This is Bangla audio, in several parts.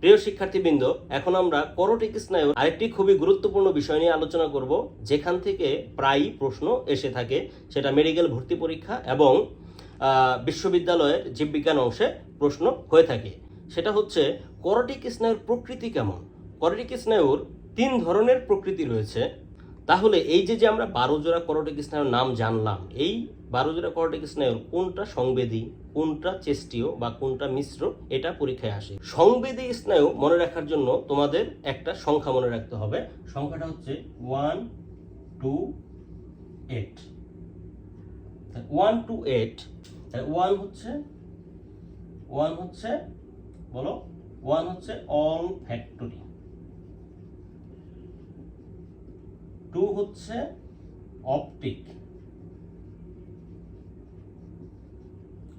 প্রিয় শিক্ষার্থীবৃন্দ, এখন আমরা করোটিক স্নায়ুর আরেকটি খুবই গুরুত্বপূর্ণ বিষয় নিয়ে আলোচনা করব, যেখান থেকে প্রায়ই প্রশ্ন এসে থাকে, সেটা মেডিকেল ভর্তি পরীক্ষা এবং বিশ্ববিদ্যালয়ের জীববিজ্ঞান অংশে প্রশ্ন হয়ে থাকে। সেটা হচ্ছে, করোটিক স্নায়ুর প্রকৃতি কেমন? করোটিক স্নায়ুর তিন ধরনের প্রকৃতি রয়েছে। তাহলে এই যে যে আমরা বারো জোড়া করোটিক স্নায়ুর নাম জানলাম, এই বারো জোড়া করোটিক স্নায়ুর কোনটা সংবেদী, কোনটা চেষ্টীয় বা কোনটা মিশ্র, এটা পরীক্ষায় আসে। সংবেদী স্নায়ু মনে রাখার জন্য তোমাদের একটা সংখ্যা মনে রাখতে হবে। সংখ্যাটা হচ্ছে one, two, eight. One, two, eight one হচ্ছে ওয়ান হচ্ছে, বলো, ওয়ান হচ্ছে অল ফ্যাক্টরি টু হচ্ছে অপটিক।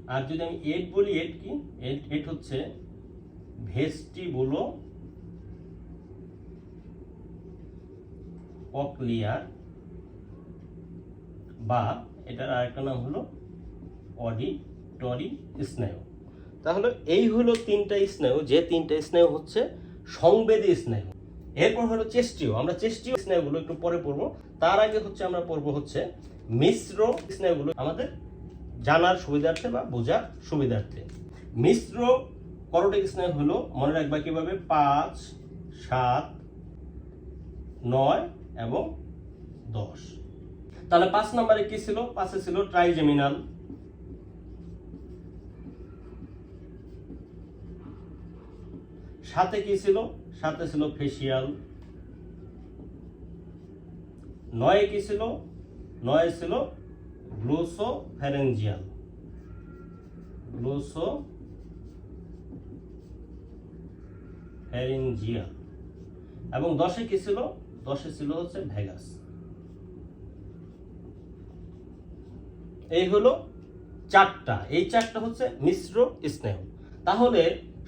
আর যদি আমি এইট বলি এইট কি? এইট এইট হচ্ছে বা এটার আরেকটা নাম হলো অডিটরি স্নায়ু তাহলে এই হলো তিনটা স্নায়ু যে তিনটা স্নায়ু হচ্ছে সংবেদী স্নায়ু এরপর হলো চেষ্টীয়। আমরা চেষ্টীয় স্নায়ুগুলো একটু পরে পড়ব। তার আগে হচ্ছে আমরা পড়ব হচ্ছে মিশ্র স্নায়ুগুলো আমাদের জানার সুবিধার্থে বা বোঝার সুবিধার্থে। মিশ্র করোটিক স্নায়ু হলো, মনে রাখবা কীভাবে? পাঁচ, সাত, নয় এবং দশ। তাহলে পাঁচ নম্বরে কি ছিল? পাঁচে ছিল ট্রাইজেমিনাল সাথে কি ছিল? সাথে ছিল ফেসিয়াল নয়ে কি ছিল? নয়ে ছিল গ্লোসো ফ্যারেঞ্জিয়াল গ্লোসো ফ্যারেঞ্জিয়াল এবং দশে কি ছিল? দশে ছিল হচ্ছে ভেগাস। এই হলো চারটা। এই চারটা হচ্ছে মিশ্র স্নেহ। তাহলে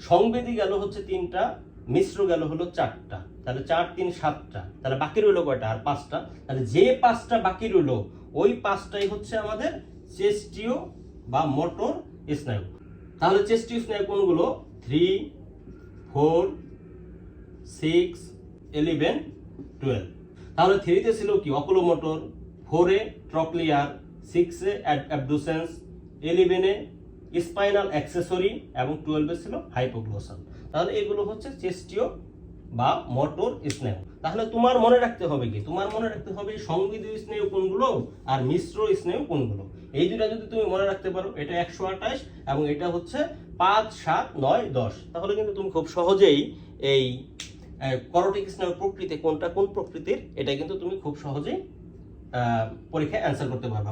সংবেদী গেল হচ্ছে তিনটা, মিশ্র গেল হলো চারটা। তাহলে চার, তিন, সাতটা। তাহলে বাকি রইল কয়টা? আর পাঁচটা। তাহলে যে পাঁচটা বাকি রইল, ওই পাঁচটাই হচ্ছে আমাদের চেস্টীয় বা মোটর স্নায়ু। তাহলে চেস্টীয় স্নায়ু কোনগুলো? Three, four, six, eleven, twelve. তাহলে থ্রিতে ছিল কি? অকুলোমোটর ফোরে ট্রকলিয়ার, সিক্সে অ্যাবডুসেন্স ইলেভেনে স্পাইনাল অ্যাক্সেসরি এবং টুয়েলভে ছিল হাইপোগ্লোসাল। তাহলে এগুলো হচ্ছে চেস্টীয় বা মোটর স্নেহ। তাহলে তোমার মনে রাখতে হবে কি? তোমার মনে রাখতে হবে সংবিদীয় স্নেহ কোনগুলো আর মিশ্র স্নেহ কোনগুলো? এই দুটা যদি তুমি মনে রাখতে পারো, এটা একশো আঠাশ এবং এটা হচ্ছে পাঁচ, সাত, নয়, দশ। তাহলে কিন্তু তুমি খুব সহজেই এই করোটিক স্নায়ুর প্রকৃতি কোনটা কোন প্রকৃতির, এটা কিন্তু তুমি খুব সহজেই পরীক্ষায় অ্যান্সার করতে পারবা।